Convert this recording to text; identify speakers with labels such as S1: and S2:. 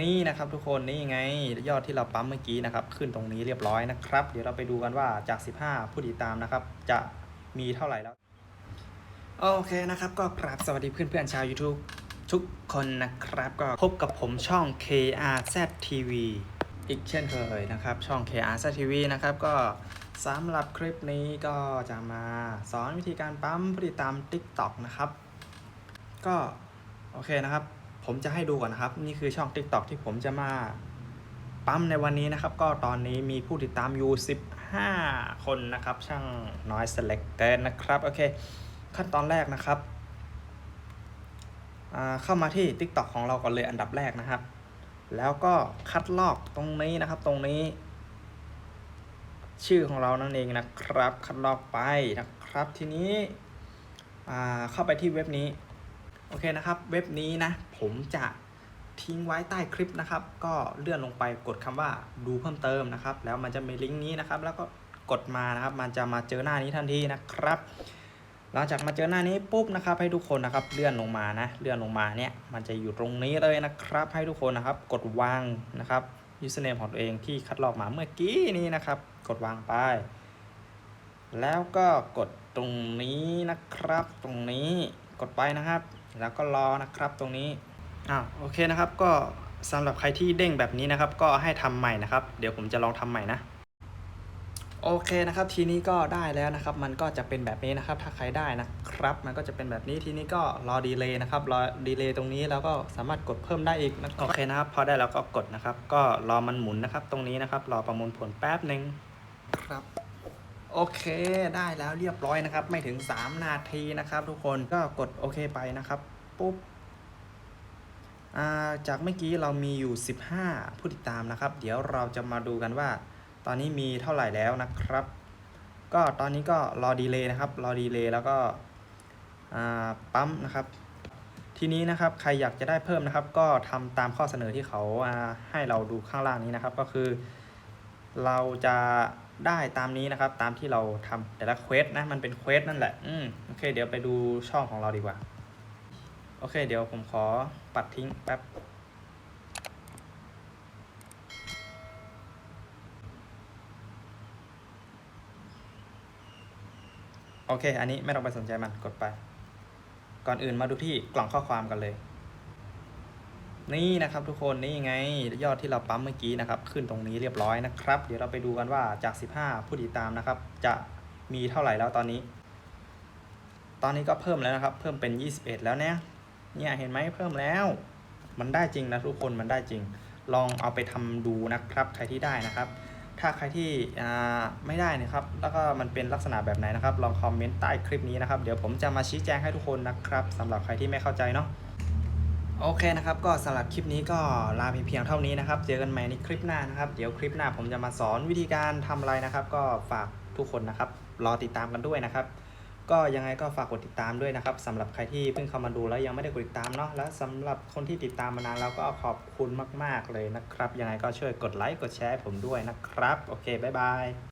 S1: นี่นะครับทุกคนนี่ไงยอดที่เราปั๊มเมื่อกี้นะครับ ขึ้นตรงนี้เรียบร้อยนะครับ เดี๋ยวเราไปดูกันว่าจาก 15 ผู้ติดตามนะครับ จะมีเท่าไหร่แล้วโอเคนะครับ ก็กราบสวัสดีเพื่อนๆชาว YouTube ทุกคนนะครับ ก็พบกับผมช่อง KRZ TV อีกเช่นเคยนะครับ ช่อง KRZ TV นะครับก็สำหรับคลิปนี้ก็จะมาสอนวิธีการปั๊มผู้ติดตาม TikTok นะครับ ก็โอเคนะครับ ผมจะให้ดูก่อนนะครับ นี่คือช่อง TikTok ที่ผมจะมาปั๊มในวันนี้นะครับ ก็ตอนนี้มีผู้ติดตามอยู่ 15 คนนะครับ ช่างน้อยเสเล็กเกนนะครับ โอเค ขั้นตอนแรกนะครับ เข้ามาที่ TikTok ของเราก่อนเลยอันดับแรกนะครับ แล้วก็คัดลอกตรงนี้นะครับ ตรงนี้ ชื่อของเรานั่นเองนะครับ คัดลอกไปนะครับ ทีนี้เข้าไปที่เว็บนี้ โอเคนะครับ เว็บนี้นะ ผมจะทิ้งไว้ใต้คลิปนะครับ ก็เลื่อนลงไปกดคำว่าดูเพิ่มเติมนะครับ แล้วมันจะมีลิงก์นี้นะครับ แล้วก็กดมานะครับ มันจะมาเจอหน้านี้ทันทีนะครับ หลังจากมาเจอหน้านี้ปุ๊บนะครับ ให้ทุกคนนะครับเลื่อนลงมานะ เลื่อนลงมาเนี่ยมันจะอยู่ตรงนี้เลยนะครับ ให้ทุกคนนะครับ กดวางนะครับ username ของตัวเองที่คัดลอกมาเมื่อกี้นี้นะครับ กดวางไป แล้วก็กดตรงนี้นะครับ ตรงนี้กดไปนะครับ แล้วก็รอนะครับตรงนี้อ่าโอเคนะครับก็สำหรับใครที่เด้งแบบนี้นะครับ ก็ให้ทำใหม่นะครับ เดี๋ยวผมจะลองทำใหม่นะโอเคนะครับ ทีนี้ก็ได้แล้วนะครับ มันก็จะเป็นแบบนี้นะครับ ถ้าใครได้นะครับ มันก็จะเป็นแบบนี้ทีนี้ก็รอดีเลย์นะครับรอดีเลย์ตรงนี้แล้วก็สามารถกดเพิ่มได้อีกนะโอเคนะครับ พอได้แล้วก็กดนะครับ ก็รอมันหมุนนะครับ ตรงนี้นะครับ รอประมวลผลแป๊บหนึ่งครับ โอเคได้แล้วเรียบร้อยนะครับ ไม่ถึง 3 นาทีนะครับ ทุกคนก็กดโอเคไปนะครับปุ๊บาจากเมื่อกี้เรามีอยู่ 15 ผู้ติดตามนะครับ เดี๋ยวเราจะมาดูกันว่า ตอนนี้มีเท่าไหร่แล้วนะครับ ก็ตอนนี้ก็รอดีเลย์นะครับ รอดีเลย์แล้วก็ปั๊มนะครับ ทีนี้นะครับใครอยากจะได้เพิ่มนะครับ ก็ทำตามข้อเสนอที่เขาาให้เราดูข้างล่างนี้นะครับ ก็คือ เราจะ ได้ตามนี้นะครับ ตามที่เราทำแต่ละเควสนะ มันเป็นเควสนั่นแหละ อืมโอเค เดี๋ยวไปดูช่องของเราดีกว่า โอเค เดี๋ยวผมขอปัดทิ้งแป๊บ โอเค อันนี้ไม่ต้องไปสนใจมัน กดไป ก่อนอื่นมาดูที่กล่องข้อความกันเลย นี่นะครับทุกคนนี่ไงยอดที่เราปั๊มเมื่อกี้นะครับ ขึ้นตรงนี้เรียบร้อยนะครับ เดี๋ยวเราไปดูกันว่าจาก 15 ผู้ติดตามนะครับ จะมีเท่าไหร่แล้วตอนนี้ ตอนนี้ก็เพิ่มแล้วนะครับ เพิ่มเป็น 21 แล้วเนี่ยเนี่ยเห็นไหมเพิ่มแล้ว มันได้จริงนะทุกคนมันได้จริง ลองเอาไปทำดูนะครับ ใครที่ได้นะครับ ถ้าใครที่อ่าไม่ได้นะครับ แล้วก็มันเป็นลักษณะแบบไหนนะครับ ลองคอมเมนต์ใต้คลิปนี้นะครับ เดี๋ยวผมจะมาชี้แจงให้ทุกคนนะครับสำหรับใครที่ไม่เข้าใจเนาะ โอเคนะครับ ก็สำหรับคลิปนี้ก็ลาเพียงเท่านี้นะครับ เจอกันใหม่ในคลิปหน้านะครับ เดี๋ยวคลิปหน้าผมจะมาสอนวิธีการทำอะไรนะครับ ก็ฝากทุกคนนะครับ รอติดตามกันด้วยนะครับ ก็ยังไงก็ฝากกดติดตามด้วยนะครับสำหรับใครที่เพิ่งเข้ามาดูแล้วยังไม่ได้กดติดตามเนาะและสำหรับคนที่ติดตามมานานแล้วก็ขอบคุณมาก ๆเลยนะครับ ยังไงก็ช่วยกดไลค์กดแชร์ให้ผมด้วยนะครับ โอเคบ๊ายบาย